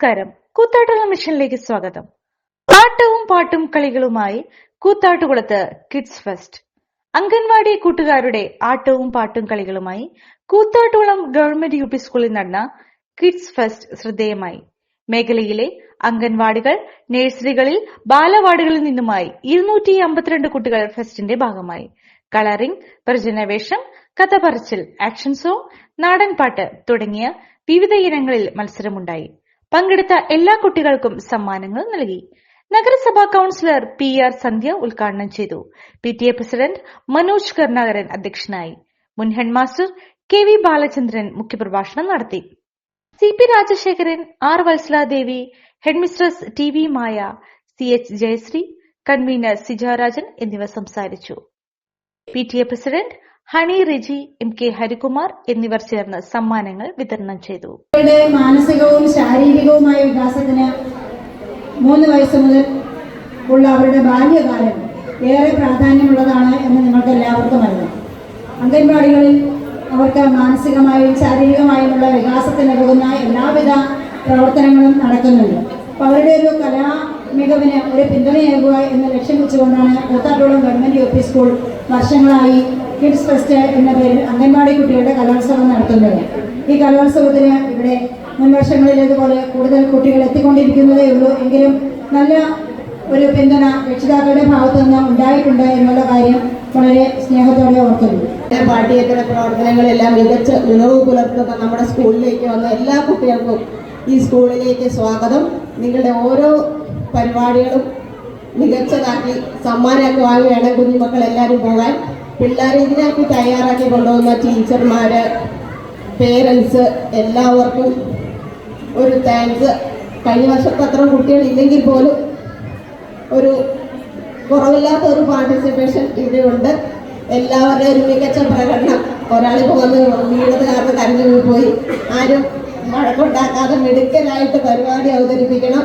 നമസ്കാരം. കൂത്താട്ടുള്ള മിഷനിലേക്ക് സ്വാഗതം. പാട്ടവും പാട്ടും കളികളുമായി കൂത്താട്ടുകുളത്ത് കിഡ്സ് ഫെസ്റ്റ് അംഗൻവാടി കൂട്ടുകാരുടെ ആട്ടവും പാട്ടും കളികളുമായി കൂത്താട്ടുകുളം ഗവൺമെന്റ് യു പി സ്കൂളിൽ നടന്ന കിഡ്സ് ഫെസ്റ്റ് ശ്രദ്ധേയമായി. മേഖലയിലെ അംഗൻവാടികൾ നഴ്സറികളിൽ ബാലവാർഡുകളിൽ നിന്നുമായി ഇരുന്നൂറ്റി അമ്പത്തിരണ്ട് കുട്ടികൾ ഫെസ്റ്റിന്റെ ഭാഗമായി. കളറിംഗ് പ്രജനവേഷം കഥപറച്ചിൽ ആക്ഷൻ സോങ് നാടൻപാട്ട് തുടങ്ങിയ വിവിധ ഇനങ്ങളിൽ മത്സരമുണ്ടായി. പങ്കെടുത്ത എല്ലാ കുട്ടികൾക്കും സമ്മാനങ്ങൾ നൽകി. നഗരസഭാ കൌൺസിലർ പി ആർ സന്ധ്യ ഉദ്ഘാടനം ചെയ്തു. P T A president Manoj Karunakaran അധ്യക്ഷനായി. മുൻ ഹെഡ്മാസ്റ്റർ കെ വി ബാലചന്ദ്രൻ മുഖ്യപ്രഭാഷണം നടത്തി. C P Rajasekharan R Vatsaladevi headmistress T V Maya C H Jayasree convener Sijarajan എന്നിവർ സംസാരിച്ചു. P T A president Honey Riji M K Harikumar എന്നിവർ ചേർന്ന് സമ്മാനങ്ങൾ വിതരണം ചെയ്തു. മാനസികവും വികാസത്തിന് മൂന്ന് വയസ്സ് മുതൽ ഉള്ള അവരുടെ ബാല്യകാലം ഏറെ പ്രാധാന്യമുള്ളതാണ് എന്ന് നിങ്ങൾക്ക് എല്ലാവർക്കും അറിയാം. അംഗൻവാടികളിൽ അവർക്ക് മാനസികമായും ശാരീരികമായുമുള്ള വികാസത്തിനുതകുന്ന എല്ലാവിധ പ്രവർത്തനങ്ങളും നടക്കുന്നുണ്ട്. അപ്പോൾ അവരുടെ ഒരു കലാ മികവിന് ഒരു പിന്തുണയേകുക എന്ന് ലക്ഷ്യം വെച്ചുകൊണ്ടാണ് Koothattukulam government U P school വർഷങ്ങളായി കിഡ്സ് ഫെസ്റ്റ് എന്ന പേരിൽ അംഗൻവാടി കുട്ടികളുടെ കലോത്സവം നടത്തുന്നത്. ഈ കലോത്സവത്തിന് ഇവിടെ മുൻ വർഷങ്ങളിലേതുപോലെ കൂടുതൽ കുട്ടികൾ എത്തിക്കൊണ്ടിരിക്കുന്നതേ ഉള്ളൂ. എങ്കിലും നല്ല ഒരു പിന്തുണ രക്ഷിതാക്കളുടെ ഭാഗത്തു നിന്ന് ഉണ്ടായിട്ടുണ്ട് എന്നുള്ള കാര്യം വളരെ സ്നേഹത്തോടെ ഓർക്കുന്നു. പാഠ്യേതര പ്രവർത്തനങ്ങളെല്ലാം മികച്ച മികവ് പുലർത്തുന്ന നമ്മുടെ സ്കൂളിലേക്ക് വന്ന എല്ലാ കുട്ടികൾക്കും ഈ സ്കൂളിലേക്ക് സ്വാഗതം. നിങ്ങളുടെ ഓരോ പരിപാടികളും മികച്ചതാക്കി സമ്മാനമൊക്കെ വാങ്ങി വേണം കുഞ്ഞുമക്കൾ എല്ലാവരും പോകാൻ. പിള്ളേരെ ഇതിനാക്കി തയ്യാറാക്കി കൊണ്ടുപോകുന്ന ടീച്ചർമാർ പേരൻസ് എല്ലാവർക്കും ഒരു താങ്ക്സ് കഴിഞ്ഞ വർഷത്തെ അത്ര കുട്ടികളില്ലെങ്കിൽ പോലും ഒരു കുറവില്ലാത്ത ഒരു പാർട്ടിസിപ്പേഷൻ ഇവിടെയുണ്ട് എല്ലാവരുടെയും ഒരു മികച്ച പ്രകടനം. ഒരാളിപ്പോൾ വന്ന് വീണത് കാരണം കരഞ്ഞു പോയി ആരും വഴക്കുണ്ടാക്കാതെ മിടുക്കനായിട്ട് പരിപാടി അവതരിപ്പിക്കണം.